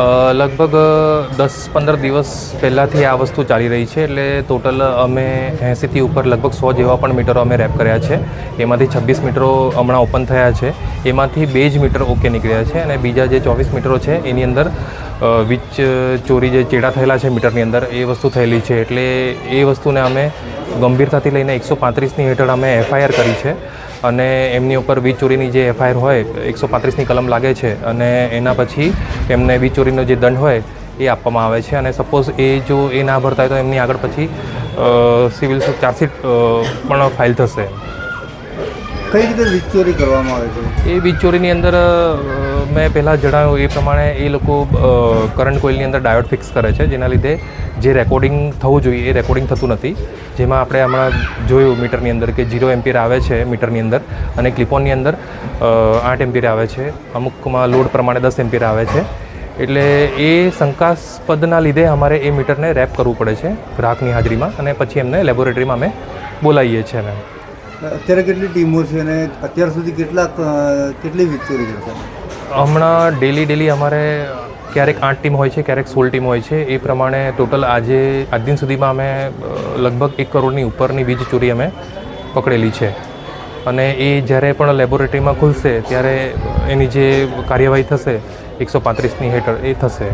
લગભગ દસ પંદર દિવસ પહેલાંથી આ વસ્તુ ચાલી રહી છે, એટલે ટોટલ અમે એંસીથી ઉપર લગભગ સો જેવા પણ મીટરો અમે રેપ કર્યા છે. એમાંથી છવ્વીસ મીટરો હમણાં ઓપન થયા છે. એમાંથી બે જ મીટર ઓકે નીકળ્યા છે અને બીજા જે ચોવીસ મીટરો છે, એની અંદર વીજ ચોરી જે ચેડા થયેલા છે મીટરની અંદર, એ વસ્તુ થયેલી છે. એટલે એ વસ્તુને અમે ગંભીરતાથી લઈને એકસો પાંત્રીસની હેઠળ અમે એફઆઈઆર કરી છે. અને એમની ઉપર વીજ ચોરીની જે એફઆઈઆર હોય, એકસો પાંત્રીસની કલમ લાગે છે અને એના પછી એમને વીજ ચોરીનો જે દંડ હોય એ આપવામાં આવે છે. અને સપોઝ એ જો એ ના ભરતા હોય તો એમની આગળ પછી સિવિલ ચાર્જશીટ પણ ફાઇલ થશે. કઈ રીતે વીજ ચોરી કરવામાં આવે છે? એ વીજ ચોરીની અંદર મેં પહેલાં જણાવ્યું એ પ્રમાણે એ લોકો કરંટ કોઇલની અંદર ડાયોડ ફિક્સ કરે છે, જેના લીધે જે રેકોર્ડિંગ થવું જોઈએ એ રેકોર્ડિંગ થતું નથી. જેમાં આપણે હમણાં જોયું મીટરની અંદર કે ઝીરો એમ્પિયર આવે છે મીટરની અંદર અને ક્લિપોનની અંદર આઠ એમ્પિયર આવે છે. અમુકમાં લોડ પ્રમાણે દસ એમ્પિયર આવે છે. એટલે એ શંકાસ્પદના લીધે અમારે એ મીટરને રેપ કરવું પડે છે ગ્રાહકની હાજરીમાં અને પછી એમને લેબોરેટરીમાં અમે બોલાવીએ છીએ અમે અત્યારે કેટલી ટીમો છે અને અત્યાર સુધી કેટલા કેટલી ચોરી કરશે હમણાં ડેલી ડેલી અમારે ક્યારેક આઠ ટીમ હોય છે, ક્યારેક સોળ ટીમ હોય છે. એ પ્રમાણે ટોટલ આજે, આજ દિન સુધીમાં અમે લગભગ એક કરોડની ઉપરની વીજ ચોરી અમે પકડેલી છે. અને એ જ્યારે પણ લેબોરેટરીમાં ખુલશે, ત્યારે એની જે કાર્યવાહી થશે, એકસો પાંત્રીસની હેઠળ, એ થશે.